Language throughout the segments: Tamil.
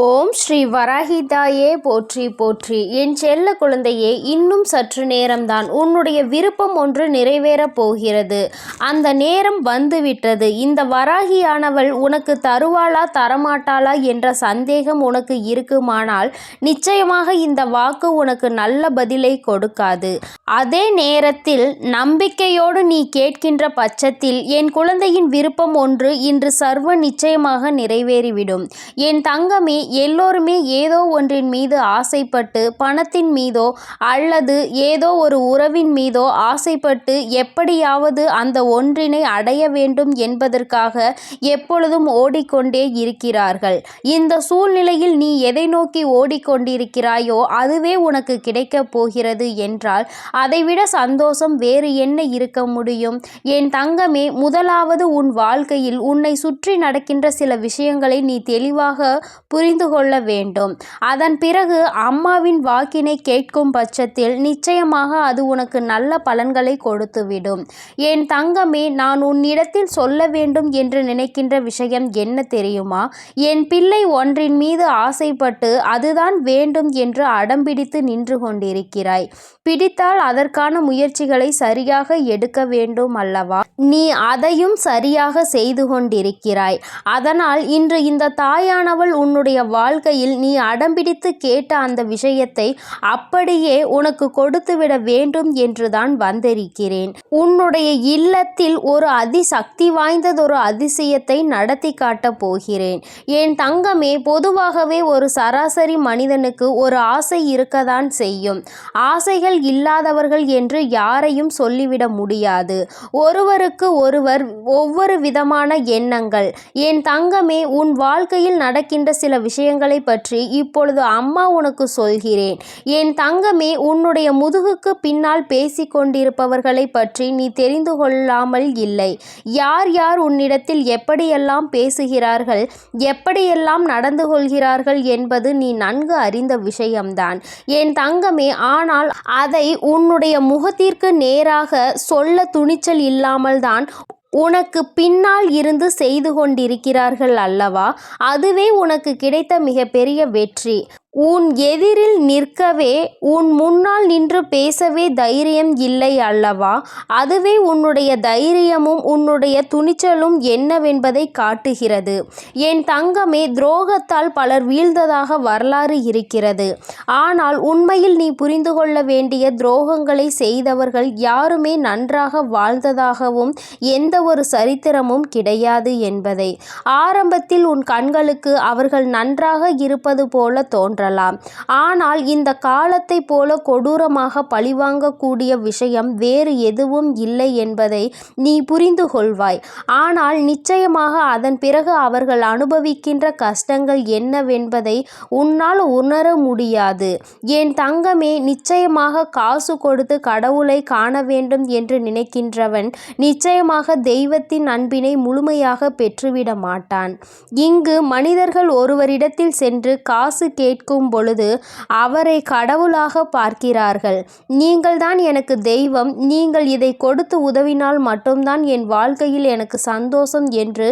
ஓம் ஸ்ரீ வராகிதாயே போற்றி போற்றி. என் செல்ல குழந்தையே இன்னும் சற்று நேரம்தான். உன்னுடைய விருப்பம் ஒன்று நிறைவேறப் போகிறது. அந்த நேரம் வந்துவிட்டது. இந்த வராகியானவள் உனக்கு தருவாளா தரமாட்டாளா என்ற சந்தேகம் உனக்கு இருக்குமானால் நிச்சயமாக இந்த வாக்கு உனக்கு நல்ல பதிலை கொடுக்காது. அதே நேரத்தில் நம்பிக்கையோடு நீ கேட்கின்ற பட்சத்தில் என் குழந்தையின் விருப்பம் ஒன்று இன்று சர்வ நிச்சயமாக நிறைவேறிவிடும். என் தங்கமே எல்லோருமே ஏதோ ஒன்றின் மீது ஆசைப்பட்டு பணத்தின் மீதோ அல்லது ஏதோ ஒரு உறவின் மீதோ ஆசைப்பட்டு எப்படியாவது அந்த ஒன்றினை அடைய வேண்டும் என்பதற்காக எப்பொழுதும் ஓடிக்கொண்டே இருக்கிறார்கள். இந்த சூழ்நிலையில் நீ எதை நோக்கி ஓடிக்கொண்டிருக்கிறாயோ அதுவே உனக்கு கிடைக்கப் போகிறது என்றால் அதைவிட சந்தோஷம் வேறு என்ன இருக்க முடியும்? என் தங்கமே முதலாவது உன் வாழ்க்கையில் உன்னை சுற்றி நடக்கின்ற சில விஷயங்களை நீ தெளிவாக தெரிந்து கொள்ள வேண்டும். அதன் பிறகு அம்மாவின் வாக்கினை கேட்கும் பட்சத்தில் நிச்சயமாக அது உனக்கு நல்ல பலன்களை கொடுத்துவிடும். என் தங்கமே நான் உன்னிடத்தில் சொல்ல வேண்டும் என்று நினைக்கின்ற விஷயம் என்ன தெரியுமா? என் பிள்ளை ஒன்றின் மீது ஆசைப்பட்டு அதுதான் வேண்டும் என்று அடம்பிடித்து நின்று கொண்டிருக்கிறாய். பிடித்தால் அதற்கான முயற்சிகளை சரியாக எடுக்க வேண்டும் அல்லவா? நீ அதையும் சரியாக செய்து கொண்டிருக்கிறாய். அதனால் இன்று இந்த தாயானவள் உன்னுடைய வாழ்க்கையில் நீ அடம்பிடித்து கேட்ட அந்த விஷயத்தை அப்படியே உனக்கு கொடுத்துவிட வேண்டும் என்றுதான் வந்திருக்கிறேன். உன்னுடைய இல்லத்தில் ஒரு அதிசக்தி வாய்ந்ததொரு அதிசயத்தை நடத்தி காட்டப் போகிறேன். என் தங்கமே பொதுவாகவே ஒரு சராசரி மனிதனுக்கு ஒரு ஆசை இருக்கதான் செய்யும். ஆசைகள் இல்லாதவர்கள் என்று யாரையும் சொல்லிவிட முடியாது. ஒருவருக்கு ஒருவர் ஒவ்வொரு விதமான எண்ணங்கள். என் தங்கமே உன் வாழ்க்கையில் நடக்கின்ற சில விஷயங்களை பற்றி இப்பொழுது அம்மா உனக்கு சொல்கிறேன். என் தங்கமே உன்னுடைய முதுகுக்கு பின்னால் பேசி கொண்டிருப்பவர்களை பற்றி நீ தெரிந்து கொள்ளாமல் இல்லை. யார் யார் உன்னிடத்தில் எப்படியெல்லாம் பேசுகிறார்கள் எப்படியெல்லாம் நடந்து கொள்கிறார்கள் என்பது நீ நன்கு அறிந்த விஷயம்தான். என் தங்கமே ஆனால் அதை உன்னுடைய முகத்திற்கு நேராக சொல்ல துணிச்சல் இல்லாமல் தான் உனக்கு பின்னால் இருந்து செய்து கொண்டிருக்கிறார்கள் அல்லவா? அதுவே உனக்கு கிடைத்த மிகப்பெரிய வெற்றி. உன் எதிரில் நிற்கவே உன் முன்னால் நின்று பேசவே தைரியம் இல்லை அல்லவா? அதுவே உன்னுடைய தைரியமும் உன்னுடைய துணிச்சலும் என்னவென்பதை காட்டுகிறது. என் தங்கமே துரோகத்தால் பலர் வீழ்ந்ததாக வரலாறு இருக்கிறது. ஆனால் உண்மையில் நீ புரிந்து கொள்ள வேண்டிய துரோகங்களை செய்தவர்கள் யாருமே நன்றாக வாழ்ந்ததாகவும் எந்த ஒரு சரித்திரமும் கிடையாது என்பதை. ஆரம்பத்தில் உன் கண்களுக்கு அவர்கள் நன்றாக இருப்பது போல தோன்ற தோன்றலாம் ஆனால் இந்த காலத்தை போல கொடூரமாக பழிவாங்கக்கூடிய விஷயம் வேறு எதுவும் இல்லை என்பதை நீ புரிந்து கொள்வாய். ஆனால் நிச்சயமாக அதன் பிறகு அவர்கள் அனுபவிக்கின்ற கஷ்டங்கள் என்னவென்பதை உன்னால் உணர முடியாது. என் தங்கமே நிச்சயமாக காசு கொடுத்து கடவுளை காண வேண்டும் என்று நினைக்கின்றவன் நிச்சயமாக தெய்வத்தின் அன்பினை முழுமையாக பெற்றுவிட மாட்டான். இங்கு மனிதர்கள் ஒருவரிடத்தில் சென்று காசு கேட்கும் இருக்கும் பொழுது அவரை கடவுளாக பார்க்கிறார்கள். நீங்கள்தான் எனக்கு தெய்வம். நீங்கள் இதை கொடுத்து உதவினால் மட்டும்தான் என் வாழ்க்கையில் எனக்கு சந்தோஷம் என்று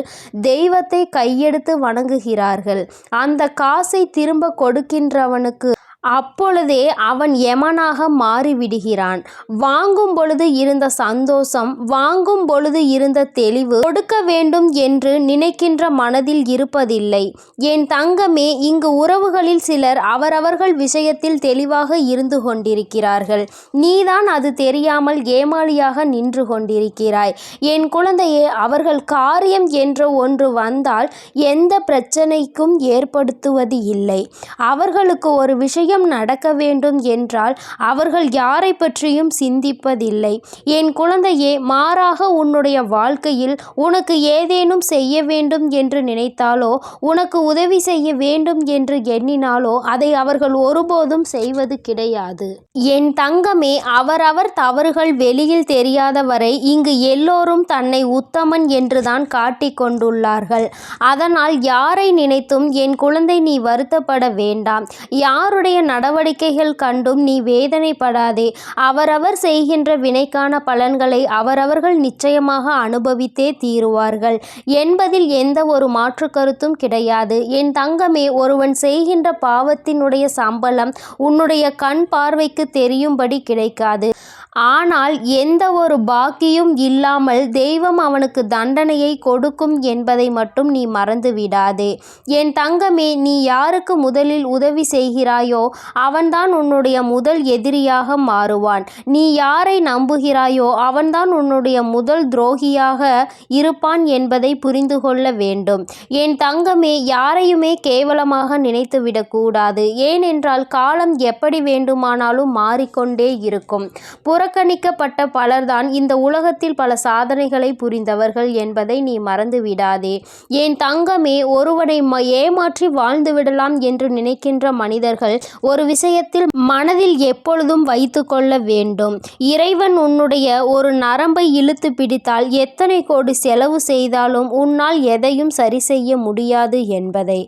தெய்வத்தை கையெடுத்து வணங்குகிறார்கள். அந்த காசை திரும்ப கொடுக்கின்றவனுக்கு அப்பொழுதே அவன் யமனாக மாறிவிடுகிறான். வாங்கும் பொழுது இருந்த சந்தோஷம் வாங்கும் பொழுது இருந்த தெளிவு கொடுக்க வேண்டும் என்று நினைக்கின்ற மனதில் இருப்பதில்லை. என் தங்கமே இங்கு உறவுகளில் சிலர் அவரவர்கள் விஷயத்தில் தெளிவாக இருந்து கொண்டிருக்கிறார்கள். நீதான் அது தெரியாமல் ஏமாளியாக நின்று கொண்டிருக்கிறாய். என் குழந்தையே அவர்கள் காரியம் என்ற ஒன்று வந்தால் எந்த பிரச்சனைக்கும் ஏற்படுத்துவது இல்லை. அவர்களுக்கு ஒரு விஷயம் விஷயம் நடக்க வேண்டும் என்றால் அவர்கள் யாரை பற்றியும் சிந்திப்பதில்லை. என் குழந்தையே மாறாக உன்னுடைய வாழ்க்கையில் உனக்கு ஏதேனும் செய்ய வேண்டும் என்று நினைத்தாலோ உனக்கு உதவி செய்ய வேண்டும் என்று எண்ணினாலோ அதை அவர்கள் ஒருபோதும் செய்வது கிடையாது. என் தங்கமே அவரவர் தவறுகள் வெளியில் தெரியாத வரை இங்கு எல்லோரும் தன்னை உத்தமன் என்றுதான் காட்டிக் கொண்டுள்ளார்கள். அதனால் யாரை நினைத்தும் என் குழந்தை நீ வருத்தப்பட வேண்டாம். யாருடைய நடவடிக்கைகள் கண்டும் நீ வேதனைப்படாதே. அவரவர் செய்கின்ற வினைக்கான பலன்களை அவரவர்கள் நிச்சயமாக அனுபவித்தே தீருவார்கள். என்பதில் எந்த ஒரு மாற்று கருத்தும் கிடையாது. என் தங்கமே ஒருவன் செய்கின்ற பாவத்தினுடைய சம்பளம் உன்னுடைய கண் பார்வைக்கு தெரியும்படி கிடைக்காது. ஆனால் எந்த ஒரு பாக்கியும் இல்லாமல் தெய்வம் அவனுக்கு தண்டனையை கொடுக்கும் என்பதை மட்டும் நீ மறந்து விடாதே. என் தங்கமே நீ யாருக்கு முதலில் உதவி செய்கிறாயோ அவன்தான் உன்னுடைய முதல் எதிரியாக மாறுவான். நீ யாரை நம்புகிறாயோ அவன்தான் உன்னுடைய முதல் துரோகியாக இருப்பான் என்பதை புரிந்து கொள்ள வேண்டும். என் தங்கமே யாரையுமே கேவலமாக நினைத்து விடக்கூடாது. ஏனென்றால் காலம் எப்படி வேண்டுமானாலும் மாறிக்கொண்டே இருக்கும். புறக்கணிக்கப்பட்ட பலர்தான் இந்த உலகத்தில் பல சாதனைகளை புரிந்தவர்கள் என்பதை நீ மறந்து விடாதே என் தங்கமே ஒருவனை ஏமாற்றி வாழ்ந்துவிடலாம் என்று நினைக்கின்ற மனிதர்கள் ஒரு விஷயத்தில் மனதில் எப்பொழுதும் வைத்து கொள்ள வேண்டும். இறைவன் உன்னுடைய ஒரு நரம்பை இழுத்து பிடித்தால் எத்தனை கோடி செலவு செய்தாலும் உன்னால் எதையும் சரி செய்ய முடியாது என்பதை.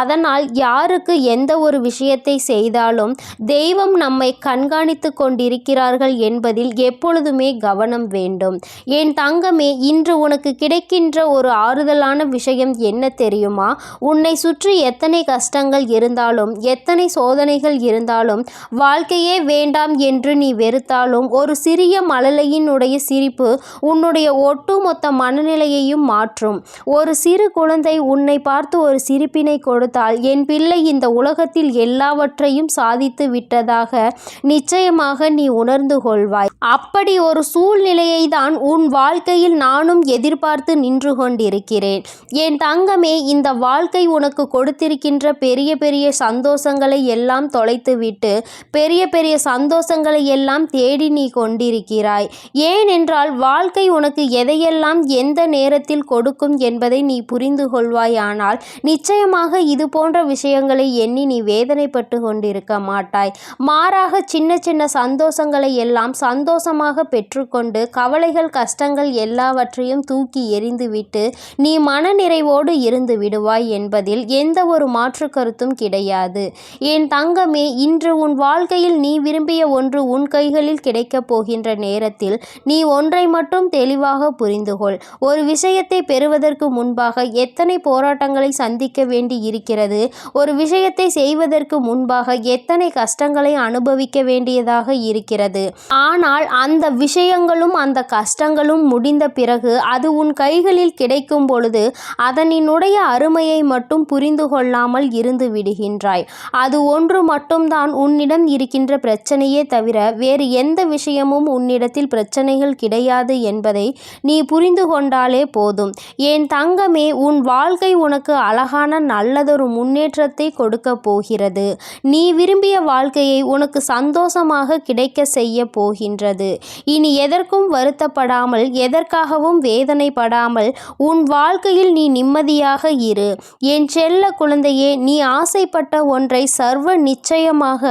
அதனால் யாருக்கு எந்த ஒரு விஷயத்தை செய்தாலும் தெய்வம் நம்மை கண்காணித்து கொண்டிருக்கிறார்கள் என்பதில் எப்பொழுதுமே கவனம் வேண்டும். என் தங்கமே இன்று உனக்கு கிடைக்கின்ற ஒரு ஆறுதலான விஷயம் என்ன தெரியுமா? உன்னை சுற்றி எத்தனை கஷ்டங்கள் இருந்தாலும் எத்தனை சோதனைகள் இருந்தாலும் வாழ்க்கையே வேண்டாம் என்று நீ வெறுத்தாலும் ஒரு சிறிய மழலையினுடைய சிரிப்பு உன்னுடைய ஒட்டுமொத்த மனநிலையையும் மாற்றும். ஒரு சிறு குழந்தை உன்னை பார்த்து ஒரு சிரிப்பினை கொடுத்தால் என் பிள்ளை இந்த உலகத்தில் எல்லாவற்றையும் சாதித்து விட்டதாக நிச்சயமாக நீ உணர்ந்து கொள்வாய். அப்படி ஒரு சூழ்நிலையை தான் உன் வாழ்க்கையில் நானும் எதிர்பார்த்து நின்று கொண்டிருக்கிறேன். என் தங்கமே இந்த வாழ்க்கை உனக்கு கொடுத்திருக்கின்ற பெரிய பெரிய சந்தோஷங்களை எல்லாம் தொலைத்துவிட்டு பெரிய பெரிய சந்தோஷங்களை எல்லாம் தேடி நீ கொண்டிருக்கிறாய். ஏனென்றால் வாழ்க்கை உனக்கு எதையெல்லாம் எந்த நேரத்தில் கொடுக்கும் என்பதை நீ புரிந்து கொள்வாயானால் நிச்சயமாக இது போன்ற விஷயங்களை எண்ணி நீ வேதனைப்பட்டு கொண்டிருக்க மாட்டாய். மாறாக சின்ன சின்ன சந்தோஷங்களை எல்லாம் சந்தோஷமாக பெற்றுக்கொண்டு கவலைகள் கஷ்டங்கள் எல்லாவற்றையும் தூக்கி எறிந்துவிட்டு நீ மனநிறைவோடு இருந்து விடுவாய் என்பதில் எந்த ஒரு மாற்று கருத்தும் கிடையாது. என் தங்கமே இன்று உன் வாழ்க்கையில் நீ விரும்பிய ஒன்று உன் கைகளில் கிடைக்கப் போகின்ற நேரத்தில் நீ ஒன்றை மட்டும் தெளிவாக புரிந்துகொள். ஒரு விஷயத்தை பெறுவதற்கு முன்பாக எத்தனை போராட்டங்களை சந்திக்க வேண்டி இருக்கிறது ஒரு விஷயத்தை செய்வதற்கு முன்பாக எத்தனை கஷ்டங்களை அனுபவிக்க வேண்டியதாக இருக்கிறது? ஆனால் அந்த விஷயங்களும் அந்த கஷ்டங்களும் முடிந்த பிறகு அது உன் கைகளில் கிடைக்கும் பொழுது அதனினுடைய அருமையை மட்டும் புரிந்து கொள்ளாமல் இருந்து விடுகின்றாய். அது ஒன்று மட்டும்தான் உன்னிடம் இருக்கின்ற பிரச்சனையே தவிர வேறு எந்த விஷயமும் உன்னிடத்தில் பிரச்சனைகள் கிடையாது என்பதை நீ புரிந்து கொண்டாலே போதும். என் தங்கமே உன் வாழ்க்கை உனக்கு அழகான நல்லதொரு முன்னேற்றத்தை கொடுக்க போகிறது. நீ விரும்பிய வாழ்க்கையை உனக்கு சந்தோஷமாக கிடைக்க செய்ய போகின்றது இனி எதற்கும் வருத்தப்படாமல் எதற்காகவும் வேதனைப்படாமல் உன் வாழ்க்கையில் நீ நிம்மதியாக இரு. என் செல்ல குழந்தையே நீ ஆசைப்பட்ட ஒன்றை சர்வ நிச்சயமாக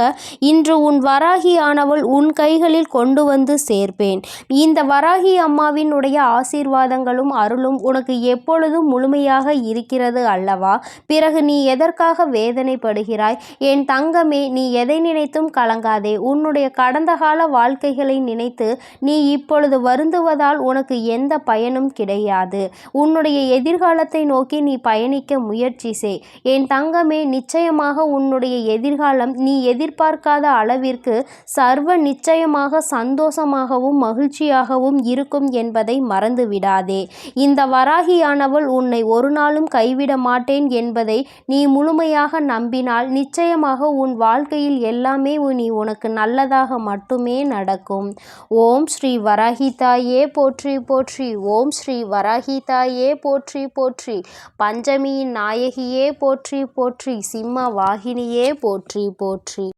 இன்று உன் வராகியானவள் உன் கைகளில் கொண்டு வந்து சேர்ப்பேன். இந்த வராகி அம்மாவினுடைய ஆசீர்வாதங்களும் அருளும் உனக்கு எப்பொழுதும் முழுமையாக இருக்கிறது அல்லவா? பிறகு நீ எதற்காக வேதனைப்படுகிறாய்? என் தங்கமே நீ எதை நினைத்தும் கலங்காதே. உன்னுடைய கடந்த கால வாழ்க்கைகள் நினைத்து நீ இப்பொழுது வருந்துவதால் உனக்கு எந்த பயனும் கிடையாது. உன்னுடைய எதிர்காலத்தை நோக்கி நீ பயணிக்க முயற்சி செய். என் தங்கமே நிச்சயமாக உன்னுடைய எதிர்காலம் நீ எதிர்பார்க்காத அளவிற்கு சர்வ நிச்சயமாக சந்தோஷமாகவும் மகிழ்ச்சியாகவும் இருக்கும் என்பதை மறந்து விடாதே இந்த வராகியானவள் உன்னை ஒரு நாளும் கைவிட மாட்டேன் என்பதை நீ முழுமையாக நம்பினால் நிச்சயமாக உன் வாழ்க்கையில் எல்லாமே நீ உனக்கு நல்லதாக மட்டுமே நடக்கும். நடக்கும். ஓம் ஸ்ரீ வராகிதாயே போற்றி போற்றி. ஓம் ஸ்ரீ வராகிதாயே போற்றி போற்றி. பஞ்சமியின் நாயகியே போற்றி போற்றி. சிம்ம வாகினியே போற்றி போற்றி.